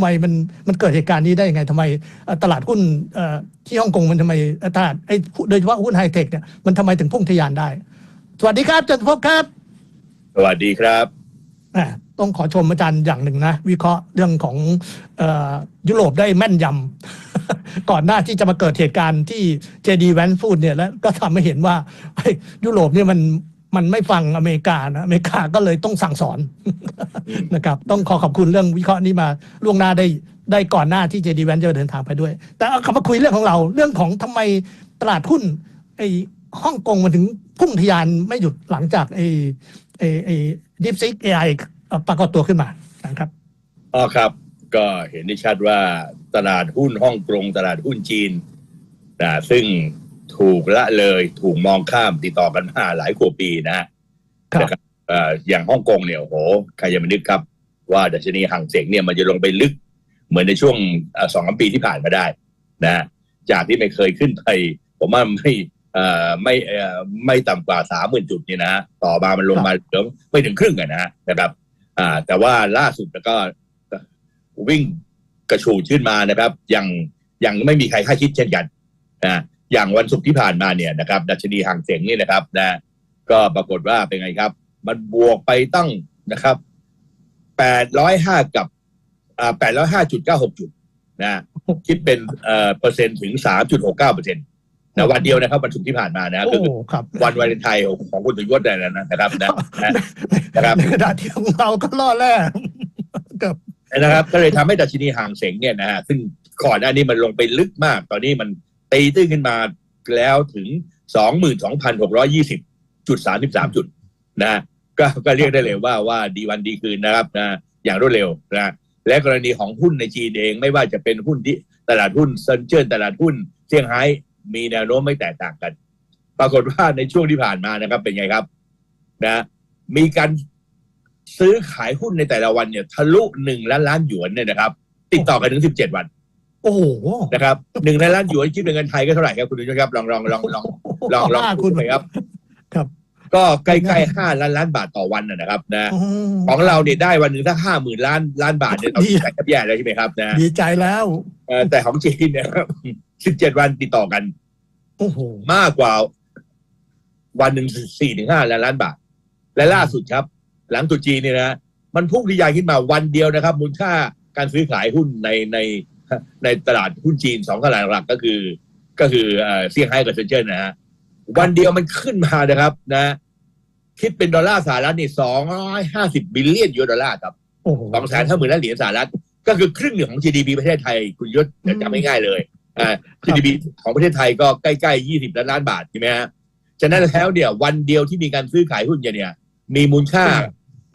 ทำไมมันมันเกิดเหตุการณ์นี้ได้ยังไงทำไมเอ่อตลาดหุ้นเอ่อที่ฮ่องกงมันทำไมเอ่อตลาดไอ้โดยเฉพาะหุ้นไฮเทคเนี่ยมันทำไมถึงพุ่งทะยานได้ สวัสดีครับอาจันพบครับ สวัสดีครับอ่าต้องขอชมอาจารย์อย่างหนึ่งนะ วิเคราะห์เรื่องของเออยุโรปได้แม่นยำก่อนหน้าที่จะมาเกิดเหตุการณ์ที่เจดีแวนพูดเนี่ยแล้วก็ทำให้เห็นว่าเฮ้ยยุโรปเนี่ยมัน มันไม่ฟังอเมริกานะอเมริกาก็เลยต้องสั่งสอนนะครับ ต้องขอขอบคุณเรื่องวิเคราะห์นี้มาล่วงหน้าได้ได้ก่อนหน้าที่เจดีแวนจะเดินทางไปด้วย แต่เอาคำมาคุยเรื่องของเราเรื่องของทำไมตลาดหุ้นไอ้ฮ่องกงมันถึงพุ่งทะยานไม่หยุดหลังจากไอ้ไอ้ไอ้ดิฟซิกเอไอปรากฏตัวขึ้นมานะครับอ๋อครับ ก็เห็นได้ชัดว่าตลาดหุ้นฮ่องกงตลาดหุ้นจีนนะซึ่ง ถูกละเลยถูกมองข้ามติดต่อกันมาหลายกว่าปีนะฮะครับนะครับเอ่ออย่างฮ่องกงเนี่ยโอ้โหใครจะมานึกครับ ว่าดัชนีห่างเสียงเนี่ยมันจะลงไปลึก เหมือนในช่วงเอ่อสองสามปีที่ผ่านมาได้นะจากที่ไม่เคยขึ้นไป ผมว่าไม่เอ่อไม่เอ่อไม่ต่ำกว่าสามหมื่นจุดเนี่ยนะต่อมามันลงมาเหลือไม่ถึงครึ่งอะนะฮะนะครับอ่าแต่ว่าล่าสุดแล้วก็วิ่งกระชูดขึ้นมานะครับยังยังไม่มีใครคาดคิดเช่นกันนะ อย่างวันศุกร์ที่ผ่านมาเนี่ยนะครับดัชนีห่างเสียงนี่นะครับนะก็ปรากฏว่าเป็นไงครับ มันบวกไปตั้งนะครับแปดร้อยห้ากับอ่าแปดร้อยห้าจุดเก้าหกจุดนะคิดเป็นเอ่อเปอร์เซ็นต์ถึงสามจุดหกเก้าเปอร์เซ็นต์นะวันเดียวนะครับวันศุกร์ที่ผ่านมานะโอ้ก็คือครับวันวาเลนไทน์ของคุณสุยศเนี่ยนะครับนะนะนะครับในขณะที่ของเราก็ล่อแร่กับนะครับ ก็เลยทำให้ดัชนีห่างเสงเนี่ยนะฮะซึ่งก่อนหน้านี้มันลงไปลึกมาก ตอนนี้มัน ตีตื้นขึ้นมาแล้วถึง 22,620จุด33 จุดนะก็ก็เรียกได้เลยว่าว่าดีวันดีคืนนะครับนะอย่างรวดเร็วนะและกรณีของหุ้นในจีนเองไม่ว่าจะเป็นหุ้นที่ตลาดหุ้นเซินเจิ้นตลาดหุ้นเซี่ยงไฮ้มีแนวโน้มไม่แตกต่างกัน ปรากฏว่าในช่วงที่ผ่านมานะครับ เป็นไงครับ นะ มีการซื้อขายหุ้นในแต่ละวันเนี่ย ทะลุหนึ่งล้านล้านหยวนเนี่ยนะครับ ติดต่อกันถึงสิบเจ็ดวัน โอ้โหนะครับหนึ่งล้านล้านหยวนคิดเป็นเงินไทยก็เท่าไหร่ครับคุณดูนะครับลองลองลองลองลองลองว่าคุคุณณไปครับ ครับ ก็ใกล้ๆห้าล้านล้านบาทต่อวันนะนะครับนะอืมของเราเนี่ยได้วันหนึ่งถ้าห้าหมื่นล้านล้านบาทเนี่ยเราดีดีใจแทบแย่แล้วใช่ไหมครับนะดีใจแล้วเอ่อแต่ของจีนเนี่ยสิบเจ็ดวันติดต่อกันโอ้โหมากกว่า วันหนึ่งสี่ถึงห้าล้านล้านบาท และล่าสุดครับ หลังตรุษจีนเนี่ยนะมันพุ่งทะยานขึ้นมาวันเดียวนะครับ มูลค่าการซื้อขายหุ้นในใน ในตลาดหุ้นจีนสองตลาดหลักก็คือ ก็คือเอ่อเซี่ยงไฮ้กับเซินเจิ้นนะฮะวันเดียวมันขึ้นมานะครับนะ คิดเป็นดอลลาร์สหรัฐนี่สองร้อยห้าสิบบิลเลียนยูโรดอลลาร์ครับโอ้โหสองแสนห้าหมื่นล้านเหรียญสหรัฐ ก็คือครึ่งหนึ่งของ GDP ประเทศไทย คุณยศจะจำง่ายๆเลยอ่า GDP ของประเทศไทยก็ใกล้ๆยี่สิบล้านล้านบาทใช่ไหมฮะฉะนั้นแล้วเนี่ย วันเดียวที่มีการซื้อขายหุ้นเนี่ย มีมูลค่า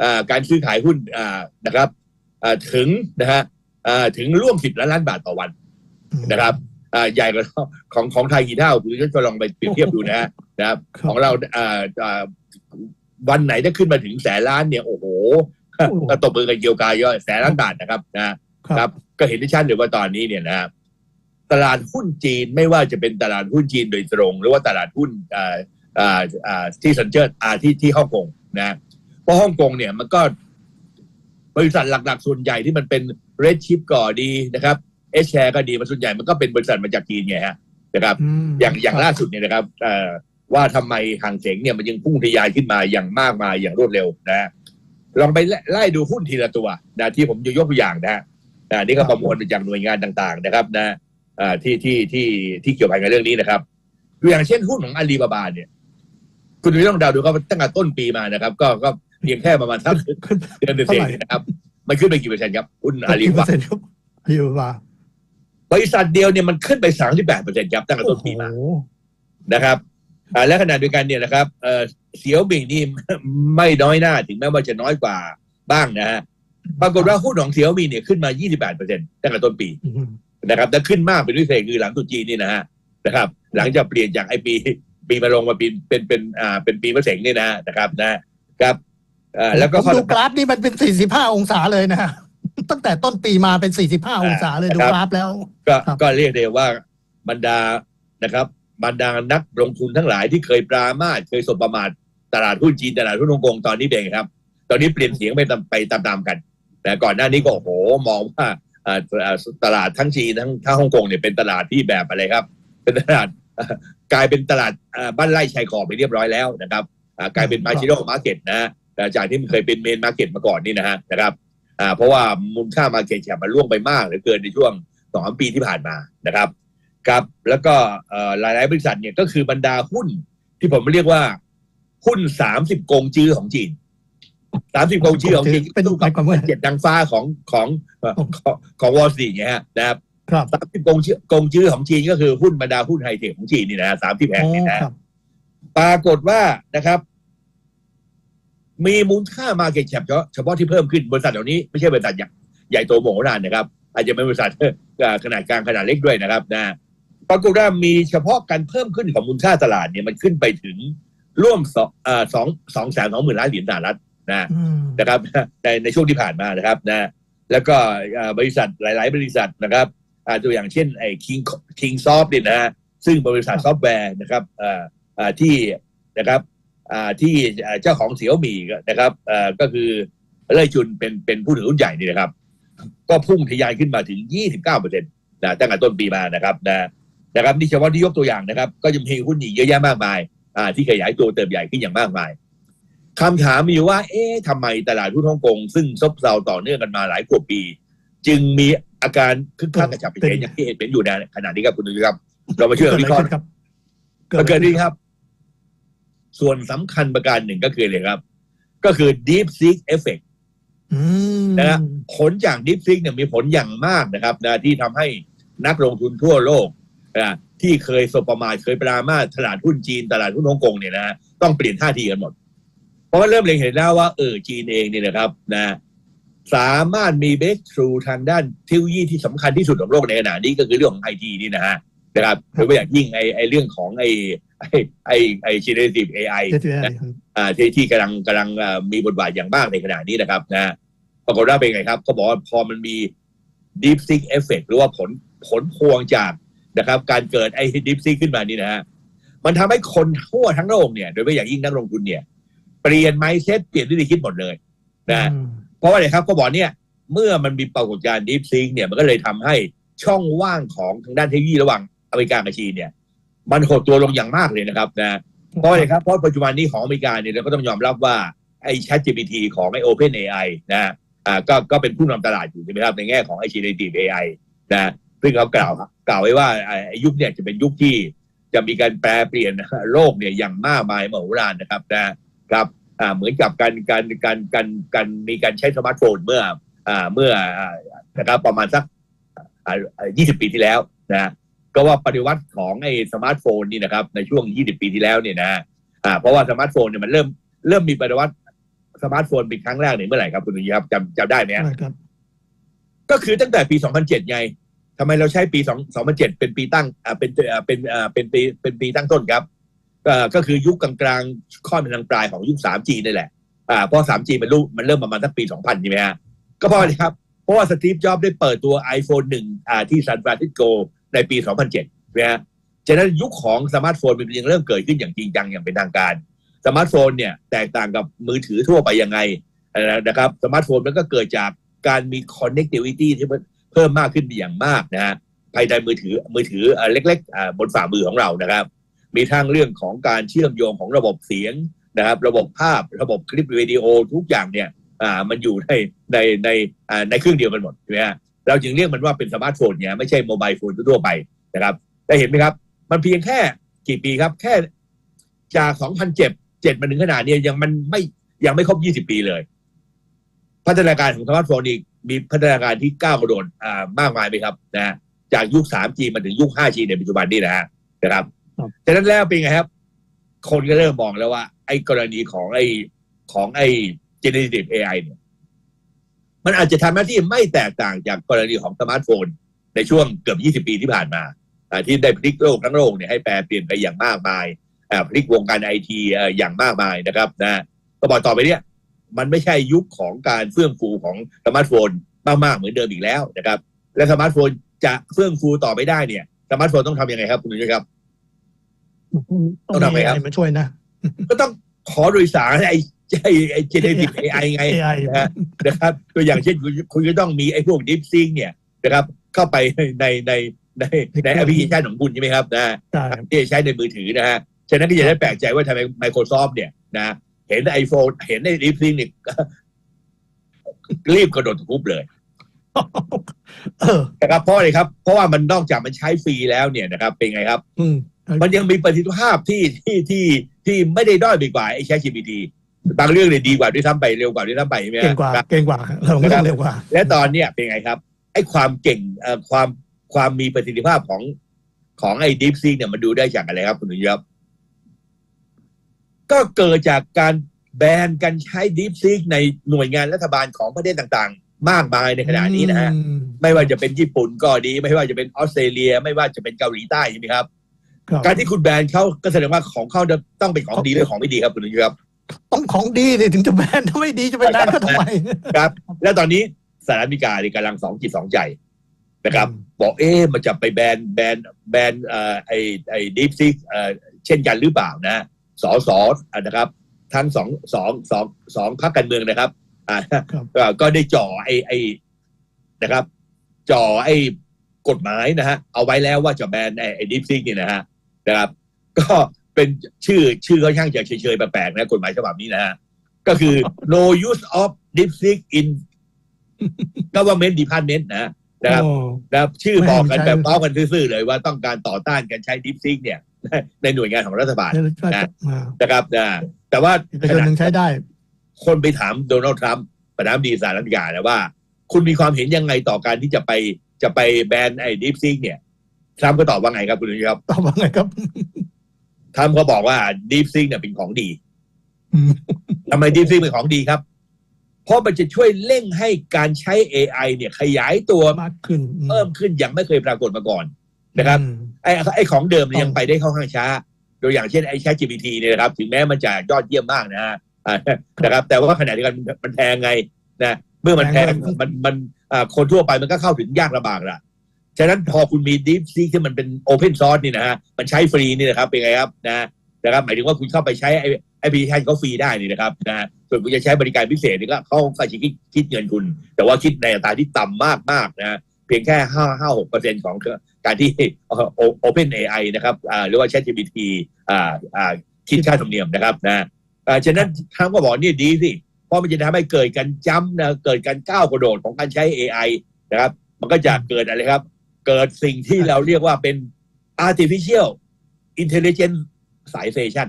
อ่าการซื้อขายหุ้นอ่านะครับอ่าถึงนะฮะอ่า ถึงร่วมสิบล้านล้านบาทต่อวันนะครับอ่าใหญ่กว่าของของไทยกี่เท่าคุณยศก็ลองไปเปรียบเทียบดูนะฮะนะครับครับ ของเราอ่าอ่าวันไหนถ้าขึ้นมาถึงแสนล้านเนี่ยโอ้โหโอ้โหก็ตบมือกันเกลียวกายย่อยแสนล้านบาทนะครับนะครับ ก็เห็นได้ชัดเลยว่าตอนนี้เนี่ยนะครับตลาดหุ้นจีนไม่ว่าจะเป็นตลาดหุ้นจีนโดยตรง หรือว่าตลาดหุ้นอ่าอ่าอ่าที่สันเจิ้นอ่าที่ที่ฮ่องกงนะเพราะฮ่องกงเนี่ยมันก็บริษัทหลักๆส่วนใหญ่ที่มันเป็น เรดชิปก่อดีนะครับเอชแชร์ก็ดีมันส่วนใหญ่มันก็เป็นบริษัทมาจากจีนไงฮะนะครับมอย่างอย่างล่าสุดเนี่ยนะครับเอ่อว่าทำไมห่างเสงเนี่ยมันยังพุ่งทะยานขึ้นมาอย่างมากมายอย่างรวดเร็วนะฮะลองไปไล่ดูหุ้นทีละตัวนะที่ผมจะยกตัวอย่างนะฮะอ่านี่ก็ประมวลมาจากหน่วยงานต่างๆนะครับนะอ่าที่ที่ที่ที่เกี่ยวพันกับเรื่องนี้นะครับตัวอย่างเช่นหุ้นของอาลีบาบาเนี่ย คุณไม่ต้องเดาดูก็ตั้งแต่ต้นปีมานะครับ ก็ก็เพียงแค่ประมาณสักขึ้นเดือนเศษๆนะครับ มันขึ้นไปกี่เปอร์เซ็นต์ครับหุ้นอาลีบาบาเปอร์เซ็นต์ครับอาลีบาบาบริษัทเดียวเนี่ยมันขึ้นไปสามสิบแปดเปอร์เซ็นต์ครับตั้งแต่โอ้ต้นโหปีมานะครับอ่าและขณะเดียวกันเนี่ยนะครับเอ่อเสียวบิงนี่ไม่น้อยหน้าถึงแม้ว่าจะน้อยกว่าบ้างนะฮะปรากฏว่าหุ้นของเสียวมีเนี่ยขึ้นมา 28เปอร์เซ็นต์ตั้งแต่ต้นปีอืมนะครับและขึ้นมากเป็นพิเศษคือหลังตรุษจีนนี่นะฮะนะครับ หลังจากเปลี่ยนจากไอปี ปีมาลงมาปีเป็นเป็นอ่าเป็นปีมะเสงนี่นะนะครับนะครับอ่า แล้วก็ผมข้อดูกราฟนี่มันเป็น 45 องศาเลยนะตั้งแต่ต้นปีมาเป็น 45 องศาเลยดูครับกราฟแล้ว ก็ครับก็เรียกได้ว่าบรรดานะครับบรรดานักลงทุนทั้งหลายที่เคยปรามาสเคยสบประมาทตลาดหุ้นจีนตลาดหุ้นฮ่องกงตอนนี้เป็นไงครับ ตอนนี้เปลี่ยนเสียงไปตามไปตามๆกัน แต่ก่อนหน้านี้ก็โอ้โหมองว่าอ่าอ่าตลาดทั้งจีนทั้งทั้งฮ่องกงเนี่ยเป็นตลาดที่แบบอะไรครับ เป็นตลาดอ่ากลายเป็นตลาดอ่าบ้านไร่ชายขอบไปเรียบร้อยแล้วนะครับอ่ากลายเป็นมาร์จิโนมาร์เก็ตนะฮะแต่ จากที่มันเคยเป็นเมนมาร์เก็ตมาก่อนนี่นะฮะนะครับอ่าเพราะว่ามูลค่ามาร์เก็ตแคปมันล่วงไปมากเหลือเกินในช่วงสองสามปีที่ผ่านมานะครับครับแล้วก็เอ่อหลาย ๆ บริษัทเนี่ยก็คือบรรดาหุ้นที่ผมเรียกว่าหุ้นสามสิบกงจื้อของจีนสามสิบกงจื้อของจีนเป็นหมายความว่าเจ็ดนางฟ้าของของเอ่อของของวอลสตรีทเนี่ยฮะนะครับครับสามสิบกงชื่อกงชื่อของจีนก็คือหุ้นบรรดาหุ้นไฮเทคของจีนนี่นะสามที่แห่งอ๋อนี่นะครับปรากฏว่านะครับ มีมูลค่ามาเก็ตแคปเฉพาะเฉพาะที่เพิ่มขึ้นบริษัทเหล่านี้ไม่ใช่บริษัทใหญ่ใหญ่โตโมโหลานนะครับ อาจจะเป็นบริษัทขนาดกลางขนาดเล็กด้วยนะครับนะปรากฏว่ามีเฉพาะการเพิ่มขึ้นของมูลค่าตลาดเนี่ยมันขึ้นไปถึงร่วมสองเอ่อสองสองแสนสองหมื่นล้านเหรียญสหรัฐนะอืมนะครับในในช่วงที่ผ่านมานะครับนะแล้วก็เอ่อบริษัทหลาย ๆ บริษัทนะครับอ่าตัวอย่างเช่นไอ้ King King Soft เนี่ยนะฮะซึ่งบริษัทซอฟต์แวร์นะครับอ่าอ่าที่นะครับอ่า ที่อ่าเจ้าของเสี่ยวมี่นะครับอ่าก็คือเล่ยจุนเป็นเป็นผู้ถือหุ้นใหญ่นี่นะครับ ก็พุ่งทะยานขึ้นมาถึง 29เปอร์เซ็นต์นะตั้งแต่ต้นปีมานะครับนะนะครับนี่เฉพาะที่ยกตัวอย่างนะครับ ก็ยังมีหุ้นอีกเยอะแยะมากมายอ่าที่ขยายตัวเติบใหญ่ขึ้นอย่างมากมายคำถามมีอยู่ว่า เอ๊ะทำไมตลาดหุ้นฮ่องกงซึ่งซบเซาต่อเนื่องกันมาหลายกว่าปี จึงมีอาการคึกคักกระฉับกระเฉงอย่างที่เห็นเป็นอยู่ในขณะนี้ครับคุณนุ้ยครับ เรามาช่วยกันวิเคราะห์ครับมันเกิดนี้ครับ ส่วนสำคัญประการหนึ่งก็คืออะไรครับ ก็คือ deep seek effect อืมนะฮะผลจาก deep seek เนี่ยมีผลอย่างมากนะครับนะที่ทำให้นักลงทุนทั่วโลกนะที่เคยสบประมาทเคยปรามาสตลาดหุ้นจีนตลาดหุ้นฮ่องกงเนี่ยนะฮะต้องเปลี่ยนท่าทีกันหมด เพราะว่าเริ่มเล็งเห็นแล้วว่าเออจีนเองเนี่ยนะครับนะสามารถมีเบสทรูทางด้านเทคโนโลยีที่สำคัญที่สุดของโลกในขณะนี้ก็คือเรื่องของไอทีนี่นะฮะนะครับโดยเฉพาะอย่างยิ่งไอไอเรื่องของไอ ไอไอไอ generative AI เจ๊เจ๊นะอ่าที่ที่กำลังกำลังมีบทบาทอย่างมากในขณะนี้นะครับนะปรากฏว่าเป็นไงครับเขาบอกว่าพอมันมี deep seek effect หรือว่าผลผลพวงจากนะครับ การเกิดไอ้ deep seek ขึ้นมานี่นะฮะมันทำให้คนทั่วทั้งโลกเนี่ย โดยเฉพาะอย่างยิ่งนักลงทุนเนี่ย เปลี่ยน mindset เปลี่ยนวิธีคิดหมดเลยนะเพราะว่าอะไรครับเขาบอกเนี่ย เมื่อมันมีปรากฏการณ์ deep seek เนี่ยมันก็เลยทำให้ช่องว่างของทางด้านเทคโนโลยีระหว่างอเมริกากับจีนเนี่ย มันหดตัวลงอย่างมากเลยนะครับนะเพราะอะไรครับเพราะปัจจุบันนี้ของอเมริกาเนี่ยเราก็ต้องยอมรับว่าไอ้ Chat GPT ของไอ้ Open AI นะอ่าก็ก็เป็นผู้นำตลาดอยู่ใช่ไหมครับในแง่ของไอ้ Generative AI นะซึ่งเขากล่าวกล่าวไว้ว่าไอ้ไอ้ยุคเนี่ยจะเป็นยุคที่จะมีการแปลเปลี่ยนโลกเนี่ยอย่างมากมายมโหฬารนะครับนะครับอ่าเหมือนกับการการการการการมีการใช้สมาร์ทโฟนเมื่ออ่าเมื่ออ่านะครับประมาณสักอ่า20 ปีที่แล้วนะ ก็ว่าปฏิวัติของไอ้สมาร์ทโฟนนี่นะครับในช่วง 20 ปีที่แล้วเนี่ยนะอ่าเพราะว่าสมาร์ทโฟนเนี่ยมันเริ่มเริ่มมีปฏิวัติสมาร์ทโฟนเป็นครั้งแรกเนี่ยเมื่อไหร่ครับคุณนุ้ยครับจำจำได้ไหมฮะใช่ครับ ก็คือตั้งแต่ปี 2007 ไงทำไมเราใช้ปี 2 2007 เป็นปีตั้งอ่าเป็นอ่าเป็นอ่าเป็นปีเป็นปีตั้งต้นครับอ่าก็คือยุคกลางๆค่อนไปทางปลายของยุค 3G นี่แหละอ่าเพราะ 3G มันรู้มันเริ่มประมาณสักปี 2000 ใช่ไหมฮะก็เพราะอะไรครับ เพราะว่าสตีฟจ็อบได้เปิดตัว iPhone 1อ่าที่ซานฟรานซิสโก ในปี 2007นะฮะฉะนั้นยุคของสมาร์ทโฟนมันยังเริ่มเกิดขึ้นอย่างจริงจังอย่างเป็นทางการ สมาร์ทโฟนเนี่ยแตกต่างกับมือถือทั่วไปยังไงนะครับ สมาร์ทโฟนมันก็เกิดจากการมี connectivity ที่เพิ่มมากขึ้นอย่างมากนะฮะภายในมือถือมือถือเล็กๆบนฝ่ามือของเรานะครับ มีทั้งเรื่องของการเชื่อมโยงของระบบเสียงนะครับ ระบบภาพระบบคลิปวิดีโอทุกอย่างเนี่ย อ่ามันอยู่ในในในในเครื่องเดียวกันหมดใช่ไหมฮะ เราจึงเรียกมันว่าเป็นสมาร์ทโฟนเนี่ยไม่ใช่โมบายโฟนทั่วๆไปนะครับได้เห็นไหมครับ มันเพียงแค่กี่ปีครับ แค่จาก 2007 7มาถึงขนาดเนี้ยยังมันไม่ยังไม่ครบ 20 ปีเลย พัฒนาการของสมาร์ทโฟนอีกมีพัฒนาการที่ก้าวกระโดดอ่ามากมายไหมครับนะฮะจากยุค 3G มาถึงยุค 5G ในปัจจุบันนี้นะฮะนะครับครับฉะนั้นแล้วเป็นไงครับ คนก็เริ่มมองแล้วว่า ไอ้กรณีของไอ้ของไอ้ generative AI เนี่ย มันอาจจะทำหน้าที่ไม่แตกต่างจากกรณีของสมาร์ทโฟน ในช่วงเกือบ 20 ปีที่ผ่านมาอ่าที่ได้พลิกโลกทั้งโลกเนี่ยให้แปลเปลี่ยนไปอย่างมากมายอ่าพลิกวงการไอทีอย่างมากมายนะครับนะก็บอกต่อไปเนี่ยมันไม่ใช่ยุคของการเฟื่องฟูของสมาร์ทโฟนมากๆเหมือนเดิมอีกแล้วนะครับ และสมาร์ทโฟนจะเฟื่องฟูต่อไปได้เนี่ยสมาร์ทโฟนต้องทำยังไงครับคุณนุ้ยครับต้องต้องทำไงมีครับอะไรมาช่วยนะ ก็ต้องขอโดยสารไอ้ไอ้ไอ้ generative AI ไง AI นะฮะนะครับตัวอย่างเช่นคุณคุณก็ต้องมีไอ้พวก deep seek เนี่ยนะครับเข้าไปในในในในแอปพลิเคชันของคุณใช่ไหมครับนะใช่ ที่ใช้ในมือถือนะฮะฉะนั้นก็อย่าได้แปลกใจว่าทำไม Microsoft เนี่ยนะเห็น iPhone เห็นในดิฟซิงเนี่ยรีบกระโดดทุบเลย เออ นะครับเพราะอะไรครับ เพราะว่ามันนอกจากมันใช้ฟรีแล้วเนี่ยนะครับ เป็นไงครับ อืมมันยังมีประสิทธิภาพที่ที่ที่ที่ไม่ได้ด้อยไปกว่าไอ้แชท GPT บางเรื่องเนี่ยดีกว่าด้วยซ้ำไปเร็วกว่าด้วยซ้ำไปใช่ไหมฮะเก่งกว่าเก่งกว่าเราไม่ต้องเร็วกว่า และตอนเนี้ยเป็นไงครับไอ้ความเก่งเอ่อความความมีประสิทธิภาพของของไอ้ Deep Seek เนี่ยมันดูได้จากอะไรครับ คุณนุยครับก็เกิดจากการแบนการใช้ Deep Seek ในหน่วยงานรัฐบาลของประเทศต่างๆ มากมายในขณะนี้นะฮะอืมไม่ว่าจะเป็นญี่ปุ่นก็ดี ไม่ว่าจะเป็นออสเตรเลีย ไม่ว่าจะเป็นเกาหลีใต้ใช่ไหมครับครับการที่คุณแบนเขาก็แสดงว่าของเขาต้องเป็นของดีหรือของไม่ดีครับคุณนุยครับ ต้องของดีสิถึงจะแบนถ้าไม่ดีจะไปแบนก็ทำไมครับ และตอนนี้สหรัฐอเมริกาเนี่ยกำลังสองจิตสองใจนะครับอืมบอกเอ๊ะมันจะไปแบนแบนแบนเอ่อไอไอดีฟซิกเอ่อเช่นกันหรือเปล่านะสอสอนะครับ ทั้งสองสองสองสองพรรคการเมืองนะครับอ่าครับก็ก็ได้จ่อไอไอนะครับ จ่อไอ้กฎหมายนะฮะเอาไว้แล้วว่าจะแบนไอ้ไอ้ดิฟซิกนี่นะฮะนะครับ ก็ เป็นชื่อชื่อเขาช่างจะเฉยๆแปลกๆนะกฎหมายฉบับนี้นะฮะก็คือ no use of DeepSeek in government department นะนะครับโอ้นะครับชื่อไม่บอกกันใช่แบบเป้ากันซื่อๆเลยว่าต้องการต่อต้านการใช้ DeepSeek เนี่ย ในหน่วยงานของรัฐบาลเดี๋ยวช่วยจับมานะครับนะแต่ว่าเอกชนยังใช้ได้ คนไปถามโดนัลด์ทรัมป์ประธานาธิบดีสหรัฐอเมริกานะว่า คุณมีความเห็นยังไงต่อการที่จะไปจะไปแบนไอ้ DeepSeek เนี่ยทรัมป์ก็ตอบว่าไงครับคุณนุ้ยครับตอบว่าไงครับ ทรัมป์ก็บอกว่า DeepSeek เนี่ยเป็นของดีอืมทำไม DeepSeek เป็นของดีครับ เพราะมันจะช่วยเร่งให้การใช้ AI เนี่ย ขยายตัวมากขึ้นอืเพิ่มขึ้นอย่างไม่เคยปรากฏมาก่อนนะครับอืมไอ้ไอ้ของเดิมเนี่ยต้องยังไปได้ค่อนข้างช้าตัวอย่างเช่นไอ้ ChatGPT เนี่ยนะครับ ถึงแม้มันจะยอดเยี่ยมมากนะฮะอ่านะครับ แต่ว่าขณะเดียวกันมันแพงไงนะเมื่อมันแพงมันมันอ่าคนทั่วไปมันก็เข้าถึงยากลำบากละ ฉะนั้นพอคุณมี Deep Seek ที่มันเป็น Open Source นี่นะฮะมันใช้ฟรีนี่นะครับเป็นไงครับนะนะครับหมายถึงว่าคุณเข้าไปใช้ไอ้แอพลิเคชันเขาฟรีได้นี่นะครับนะส่วนคุณจะใช้บริการพิเศษนี่ก็เขาก็จะคิดคิดเงินคุณ แต่ว่าคิดในอัตราที่ต่ำมากมากนะเพียงแค่ห้าห้าหกเปอร์เซ็นของการที่ Open AI นะครับหรือว่า ChatGPT อ่าอ่าคิดค่าธรรมเนียมนะครับนะฉะนั้นทางก็บอกนี่ดีสิเพราะมันจะทำให้เกิดการจ้ำนะเกิดการก้าวกระโดดของการใช้ AI นะครับ มันก็จะเกิดอะไรครับ เกิดสิ่งที่เราเรียกว่าเป็น artificial intelligence สายเฟชั่น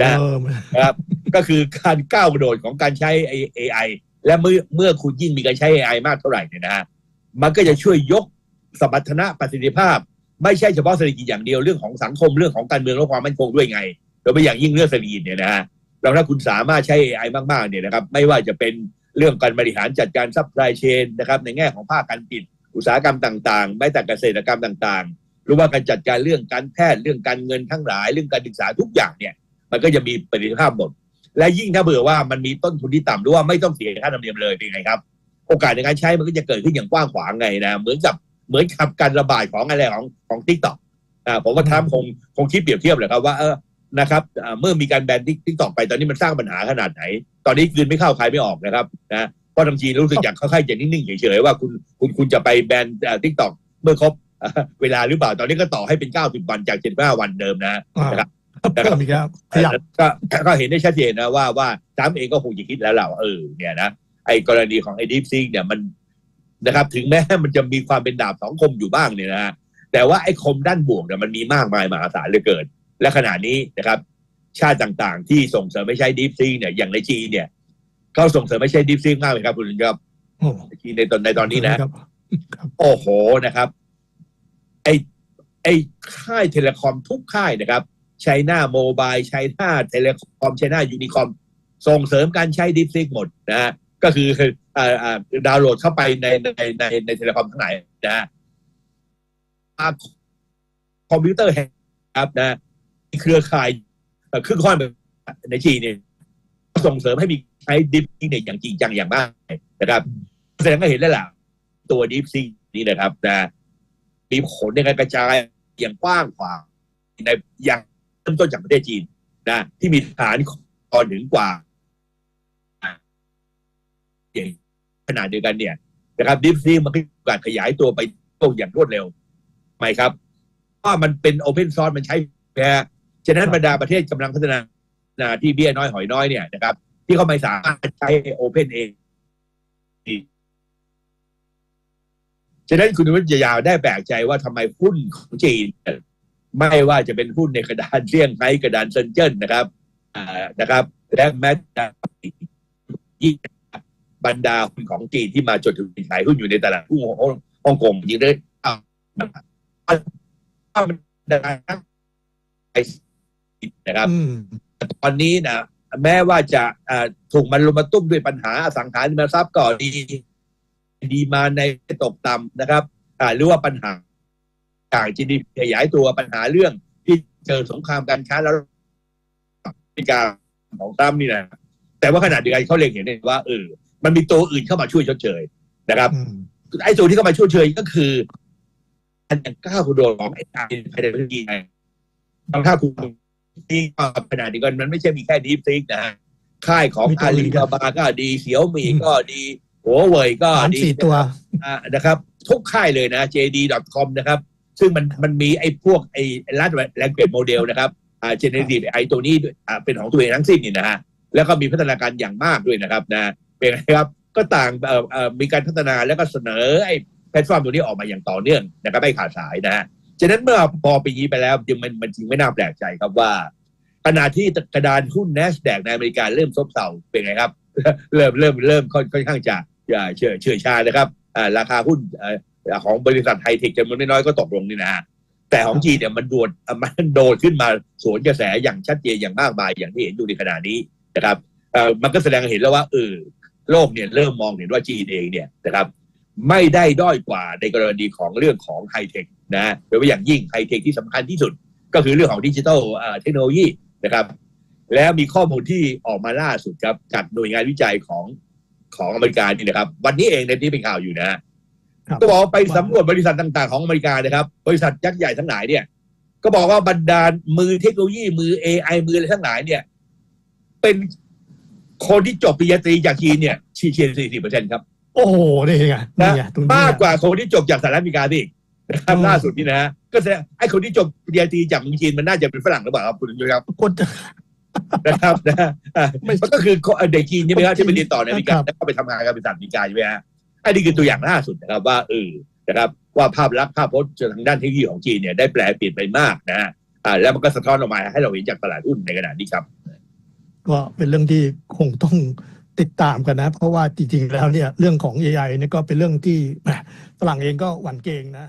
เออนะครับ ก็คือการก้าวกระโดดของการใช้ AI และเมื่อเมื่อคุณยิ่งมีการใช้ AI มากเท่าไหร่เนี่ยนะฮะมันก็จะช่วยยกสมรรถนะประสิทธิภาพ ไม่ใช่เฉพาะเศรษฐกิจอย่างเดียวเรื่องของสังคมเรื่องของการเมืองและความมั่นคงด้วยไง โดยเฉพาะอย่างยิ่งเรื่องเศรษฐกิจเนี่ยนะฮะเราถ้าคุณสามารถใช้ AI มากๆเนี่ยนะครับ ไม่ว่าจะเป็นเรื่องการบริหารจัดการซัพพลายเชนนะครับ ในแง่ของภาคการผลิต อุตสาหกรรมต่างๆแม้แต่เกษตรกรรมต่างๆ หรือว่าการจัดการเรื่องการแพทย์เรื่องการเงินทั้งหลาย เรื่องการศึกษาทุกอย่างเนี่ย มันก็จะมีประสิทธิภาพหมด และยิ่งถ้าเผื่อว่ามันมีต้นทุนที่ต่ำหรือว่าไม่ต้องเสียค่าธรรมเนียมเลยเป็นไงครับ โอกาสในการใช้มันก็จะเกิดขึ้นอย่างกว้างขวางไงนะเหมือนกับเหมือนกับการระบาดของอะไรของของทิกตอกอ่าผมว่าทรัมคงคงคิดเปรียบเทียบแหละครับว่าเออนะครับอ่าเมื่อมีการแบนทิกตอกไปตอนนี้มันสร้างปัญหาขนาดไหน ตอนนี้คืนไม่เข้าใครไม่ออกนะครับนะ เพราะทางจีนรู้สึกอยากค่อยๆจะนิ่งๆเฉยๆว่าคุณคุณคุณจะไปแบนทิกตอกเมื่อครบอ่าเวลาหรือเปล่าตอนนี้ก็ต่อให้เป็น90วันจาก75วันเดิมนะอ่านะครับเพิ่มอีกแล้วขยับก็ก็เห็นได้ชัดเจนนะว่าว่าทรัมป์เองก็คงจะคิดแล้วแหละว่าเออเนี่ยนะไอ้กรณีของไอ้ดิฟซิงเนี่ยมันนะครับ ถึงแม้มันจะมีความเป็นดาบสองคมอยู่บ้างเนี่ยนะฮะแต่ว่าไอ้คมด้านบวกเนี่ยมันมีมากมายมหาศาลเหลือเกิน และขณะนี้นะครับ ชาติต่างๆ ที่ส่งเสริมไม่ใช่ดิฟซิงเนี่ยอย่างในจีนเนี่ย เขาส่งเสริมไม่ใช่ดิฟซิงมากเลยครับคุณครับโอ้ในจีนในตอนในตอนนี้นะครับโอ้โหนะครับ ไอไอค่ายเทเลคอมทุกค่ายนะครับไชน่าโมบายไชน่าเทเลคอมไชน่ายูนิคอมส่งเสริมการใช้ดิฟซิกหมดนะฮะก็คืออ่าอ่าดาวน์โหลดเข้าไปในในในในเทเลคอมทั้งหลายนะฮะอ่าคอมพิวเตอร์แห่งครับนะมีเครือข่ายเอ่อครึ่งค่อนในจีนเนี่ย ส่งเสริมให้มีใช้ดิฟซิกเนี่ยอย่างจริงจังอย่างมากนะครับแสดงก็เห็นแล้วล่ะตัวดิฟซิงนี่นะครับนะมีผลในการกระจายอย่างกว้างขวางในอย่างเริ่มต้นจากประเทศจีนนะที่มีฐานคอนถึงกว่าอย่างขนาดเดียวกันเนี่ยนะครับดิฟซีมันก็กาสขยายตัวไปโลกอย่างรวดเร็วทำไมครับเพราะมันเป็นโอเพนซอร์สมันใช้แค่ฉะนั้นบรรดาประเทศกำลังพัฒนา ที่เบี้ยน้อยหอยน้อยเนี่ยนะครับ ที่เขาไม่สามารถใช้โอเพนเองฉะนั้นคุณวิทยาได้แปลกใจว่าทำไมหุ้นของจีน ไม่ว่าจะเป็นหุ้นในกระดานเซี่ยงไฮ้กระดานเซินเจิ้นนะครับนะครับ และแม้แต่ยิ่บรรดาหุ้นของจีนที่มาจดทะเบียนขายหุ้นอยู่ในตลาดหุ้นของฮ่องกงยิงได้อามันนะครับ ตอนนี้นะแม้ว่าจะอ่าถูกมันลุมมาตุ้มด้วยปัญหาอสังหาริมทรัพย์ก่อนดี ดีมาในตกต่ำนะครับอ่าหรือว่าปัญหาต่างจีดีขยายตัวปัญหาเรื่องที่เจอสงครามการค้าแล้วมีการของตรัมป์นี่นะแต่ว่าขนาดเดียวกันเขาเล็งเห็นได้ว่าเออมันมีตัวอื่นเข้ามาช่วยชดเชยนะครับอืมไอ้ตัวที่เข้ามาช่วยเชยก็คืออันอย่างก้าวกระโดดของไอ้การภายในประเทศจีนบางท่าคุณ นี่ก็ขนาดเดียวกันมันไม่ใช่มีแค่ดีฟซิกนะฮะค่ายของมีตัวอาอื่ลีนด้วยบาบาก็ดีเสียวหมี่ก็ดีหัวเว่ยก็สามดีสี่ตัวอ่านะครับ ทุกค่ายเลยนะ JD.com นะครับ ซึ่งมันมันมีไอ้พวกไอ้ลัดแลงเกจโมเดลนะครับอ่า generative AI ตัวนี้ด้วยอ่าเป็นของตัวเองทั้งสิ้นนี่นะฮะแล้วก็มีพัฒนาการอย่างมากด้วยนะครับนะเป็นไงครับก็ต่างเอ่อเอ่อมีการพัฒนาแล้วก็เสนอไอ้แพลตฟอร์มตัวนี้ออกมาอย่างต่อเนื่องนะครับไม่ขาดสายนะฮะ ฉะนั้นเมื่อพอปีนี้ไปแล้วจึงมันมันจึงไม่น่าแปลกใจครับว่าขณะที่กระดานหุ้น NASDAQ ในอเมริกาเริ่มซบเซาเป็นไงครับ เริ่มเริ่มเริ่มค่อนค่อนข้างจะเชื่อเชื่อชานะครับราคาหุ้นของบริษัทไฮเทคจำนวนไม่น้อยก็ตกลงนี่นะฮะแต่ของจีนเนี่ยมันโดดมันโดดขึ้นมาสวนกระแสอย่างชัดเจนอย่างมากมายอย่างที่เห็นอยู่ในขณะนี้นะครับมันก็แสดงให้เห็นแล้วว่าเออโลกเนี่ยเริ่มมองเห็นว่าจีนเองเนี่ยนะครับ ไม่ได้ด้อยกว่าในกรณีของเรื่องของไฮเทคนะโดยเฉพาะอย่างยิ่งไฮเทคที่สำคัญที่สุด ก็คือเรื่องของดิจิทัลเอ่อเทคโนโลยีนะครับ แล้วมีข้อมูลที่ออกมาล่าสุดครับจากหน่วยงานวิจัยของของอเมริกานี่นะครับ วันนี้เองในที่เป็นข่าวอยู่นะฮะครับก็บอกว่าไปสำรวจบริษัทต่าง ๆ ของอเมริกานะครับ บริษัทยักษ์ใหญ่ทั้งหลายเนี่ยก็บอกว่าบรรดามือเทคโนโลยีมือ AI มืออะไรทั้งหลายเนี่ย เป็นคนที่จบปริญญาตรีจากจีนเนี่ยชีเชียนสี่สิบเปอร์เซ็นต์ครับ โอ้โหนี่ไงนี่ไงตรงนี้มากไงกว่าคนที่จบจากสหรัฐอเมริกาสินะครับอืมล่าสุดนี่นะฮะก็แสดงไอ้คนที่จบปริญญาตรีจากเมืองจีนมันน่าจะเป็นฝรั่งหรือเปล่าครับคุณยุ้ยครับคน นะครับนะฮะอะไม่มันก็คือเด็กจีนใช่ไหมครับคนจีนที่ไปเรียนต่อในอเมริกาครับ แล้วก็ไปทำงานกับบริษัทอเมริกาใช่ไหมฮะอันนี้คือตัวอย่างล่าสุดนะครับว่าเออนะครับว่าภาพลักษณ์ภาพพจน์ทางด้านเทคโนโลยีของจีนเนี่ยได้แปลเปลี่ยนไปมากนะฮะอ่าแล้วมันก็สะท้อนออกมาให้เราเห็นจากตลาดหุ้นในขณะนี้ครับ ก็เป็นเรื่องที่คงต้อง ติดตามกันนะ เพราะว่าจริงๆแล้วเนี่ยเรื่องของ AI เนี่ยก็เป็นเรื่องที่แหมฝรั่งเองก็หวั่นเกรงนะ